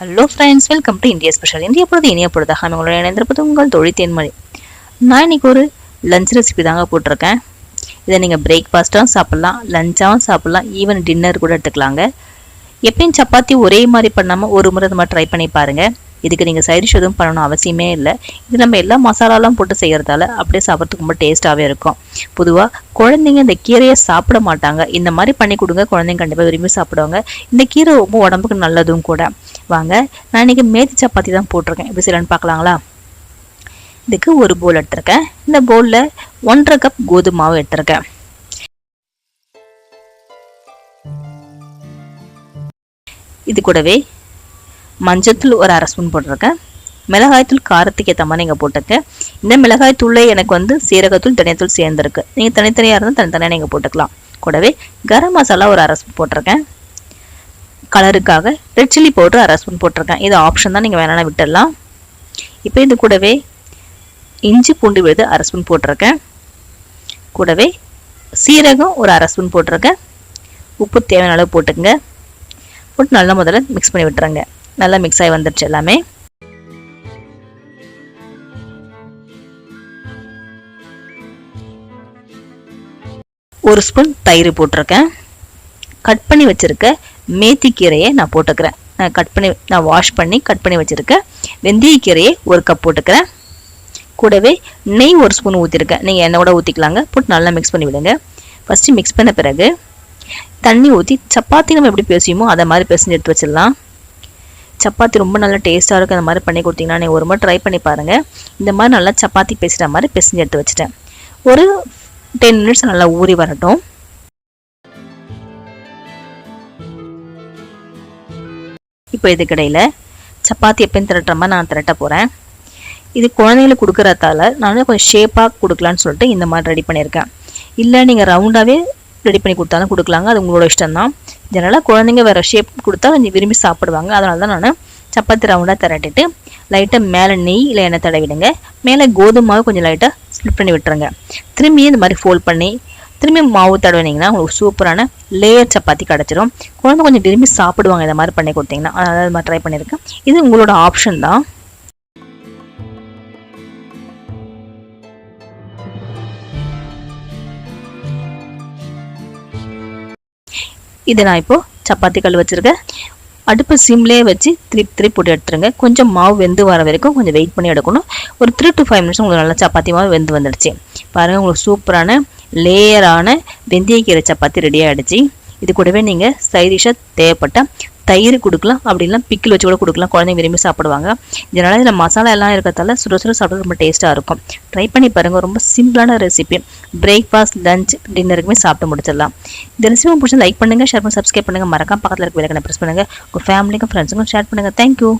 Hello friends welcome to India special India பொழுது இனிய பொழுதாக உங்களோட இணைந்திருப்பது உங்கள் தொழில் தேன்மொழி. நான் இன்னைக்கு ஒரு லஞ்ச் ரெசிபி தாங்க போட்டிருக்கேன். இதை நீங்கள் பிரேக்ஃபாஸ்ட்டாகவும் சாப்பிட்லாம் லஞ்சாகவும் சாப்பிட்லாம் ஈவன் டின்னர் கூட எடுத்துக்கலாங்க. எப்பயும் சப்பாத்தி ஒரே மாதிரி பண்ணாமல் ஒரு முறை இந்த மாதிரி ட்ரை பண்ணி பாருங்கள் இதுக்கு நீங்கள் சைடிஷ் எதுவும் பண்ணணும் அவசியமே இல்லை. இது நம்ம எல்லா மசாலாலாம் போட்டு செய்கிறதால அப்படியே சாப்பிட்றதுக்கு ரொம்ப டேஸ்ட்டாகவே இருக்கும். பொதுவாக குழந்தைங்க இந்த கீரையை சாப்பிட மாட்டாங்க. இந்த மாதிரி பண்ணி கொடுங்க குழந்தைங்க கண்டிப்பாக விரும்பி சாப்பிடுவாங்க. இந்த கீரை ரொம்ப உடம்புக்கு நல்லதும் கூட. வாங்க நான் இன்னைக்கு மேத்தி சப்பாத்தி தான் போட்டிருக்கேன். எப்படி செய்யலான்னு பார்க்கலாங்களா? இதுக்கு ஒரு போல் எடுத்திருக்கேன். இந்த போலில் ஒன்றரை கப் கோதுமை மாவு எடுத்திருக்கேன். இது கூடவே மஞ்சத்தூள் ஒரு அரை ஸ்பூன் போட்டிருக்கேன். மிளகாய்த்தூள் காரத்துக்கு ஏற்ற மாதிரி நீங்கள் போட்டுக்க. இந்த மிளகாய்த்தூளில் எனக்கு வந்து சீரகத்தூள் தனியத்தூள் சேர்ந்துருக்கு. நீங்கள் தனித்தனியாக இருந்தால் தனித்தனியாக நீங்கள் போட்டுக்கலாம். கூடவே கரம் மசாலா ஒரு அரை ஸ்பூன் போட்டிருக்கேன். கலருக்காக ரெட் சில்லி பவுடர் அரை ஸ்பூன் போட்டிருக்கேன். இது ஆப்ஷன் தான் நீங்கள் வேணாலும் விட்டுடலாம். இப்போ இது கூடவே இஞ்சி பூண்டு விழுது அரை ஸ்பூன் போட்டிருக்கேன். கூடவே சீரகம் ஒரு அரை ஸ்பூன் போட்டிருக்கேன். உப்பு தேவையான அளவு போட்டுக்கங்க. போட்டு நல்லா முதல்ல மிக்ஸ் பண்ணி விட்டுருங்க. நல்லா மிக்ஸ் ஆகி வந்துடுச்சு எல்லாமே. ஒரு ஸ்பூன் தயிர் போட்டிருக்கேன். கட் பண்ணி வச்சுருக்க மேத்தி கீரையை நான் போட்டுக்கிறேன். நான் கட் பண்ணி நான் வாஷ் பண்ணி கட் பண்ணி வச்சுருக்கேன் வெந்தய கீரையை ஒரு கப் போட்டுக்கிறேன். கூடவே நெய் ஒரு ஸ்பூன் ஊற்றிருக்கேன் நீங்கள் எண்ணெய் கூட ஊற்றிக்கலாங்க போட்டு நல்லா மிக்ஸ் பண்ணி விடுங்க. ஃபஸ்ட்டு மிக்ஸ் பண்ண பிறகு தண்ணி ஊற்றி சப்பாத்தி நம்ம எப்படி பேசியுமோ அதை மாதிரி பேசஞ்சு எடுத்து வச்சிடலாம். சப்பாத்தி ரொம்ப நல்லா டேஸ்ட்டாக இருக்கும் அந்த மாதிரி பண்ணி கொடுத்தீங்கன்னா நீங்கள் ஒரு முறை ட்ரை பண்ணி பாருங்கள் இந்த மாதிரி நல்லா சப்பாத்தி பேசுகிற மாதிரி பிசைஞ்சு எடுத்து வச்சுட்டேன். ஒரு டென் மினிட்ஸ் நல்லா ஊறி வரட்டும். இப்போ இதுக்கிடையில் சப்பாத்தி எப்பயும் திரட்டுற மாதிரி நான் திரட்ட போகிறேன் இது குழந்தைங்களுக்கு கொடுக்குறதால நான் கொஞ்சம் ஷேப்பாக கொடுக்கலான்னு சொல்லிட்டு இந்த மாதிரி ரெடி பண்ணியிருக்கேன். இல்லை நீங்கள் ரவுண்டாகவே ரெடி பண்ணி கொடுத்தாலும் கொடுக்கலாங்க. அது உங்களோட இஷ்டம் தான் ஜெனரலாக குழந்தைங்க வேறு ஷேப் கொடுத்தா கொஞ்சம் விரும்பி சாப்பிடுவாங்க. அதனால தான் நான் சப்பாத்தி ரவுண்டாக திரட்டிட்டு லைட்டாக மேலே நெய் இல்லை எண்ணெய் தடவிடுங்க. மேலே கோதுமாவை கொஞ்சம் லைட்டாக ஸ்லிப் பண்ணி விட்டுருங்க. திரும்பி இந்த மாதிரி ஃபோல்ட் பண்ணி திரும்பி மாவு தடவினீங்கன்னா உங்களுக்கு சூப்பரான லேயர் சப்பாத்தி கிடச்சிரும். குழந்தை கொஞ்சம் விரும்பி சாப்பிடுவாங்க இந்த மாதிரி பண்ணி கொடுத்தீங்கன்னா. அதாவது அது மாதிரி ட்ரை பண்ணியிருக்கேன் இது உங்களோட ஆப்ஷன் தான். இதை நான் இப்போது சப்பாத்தி கல் வச்சுருக்கேன். அடுப்பு சிம்லேயே வச்சு திருப்பி திருப்பி போட்டு எடுத்துருங்க. கொஞ்சம் மாவு வெந்து வர வரைக்கும் கொஞ்சம் வெயிட் பண்ணி எடுக்கணும். ஒரு த்ரீ டு ஃபைவ் மினிட்ஸ் உங்களுக்கு நல்லா சப்பாத்தி மாவு வெந்து வந்துடுச்சு. பாருங்கள் உங்களுக்கு சூப்பரான லேயரான வெந்தயக்கீரை சப்பாத்தி ரெடி ஆகிடுச்சு இது கூடவே நீங்கள் சைடிஷாக தேவைப்பட்ட தயிர் கொடுக்கலாம் அப்படி பிக்கில் வச்சு கூட கொடுக்கலாம். குழந்தைங்க விரும்பி சாப்பிடுவாங்க. இதனால் இதில் மசாலா எல்லாம் இருக்கிறதால சுட சுட சாப்பிட ரொம்ப டேஸ்ட்டாக இருக்கும். ட்ரை பண்ணி பாருங்கள் ரொம்ப சிம்பிளான ரெசிபி பிரேக்ஃபாஸ்ட் லஞ்ச் டின்னருக்குமே சாப்பிட்டு முடிச்சிடலாம். இந்த ரெசிபி பிடிச்சி லைக் பண்ணுங்கள் ஷேர் பண்ணி சப்ஸ்கிரைப் பண்ணுங்கள் மறக்காம பக்கத்தில் இருக்க விலக்கனை ப்ரெஸ் பண்ணுங்கள் உங்கள் ஃபேமிலிக்கும் ஃப்ரெண்ட்ஸுக்கும் ஷேர் பண்ணுங்கள் தேங்க்யூ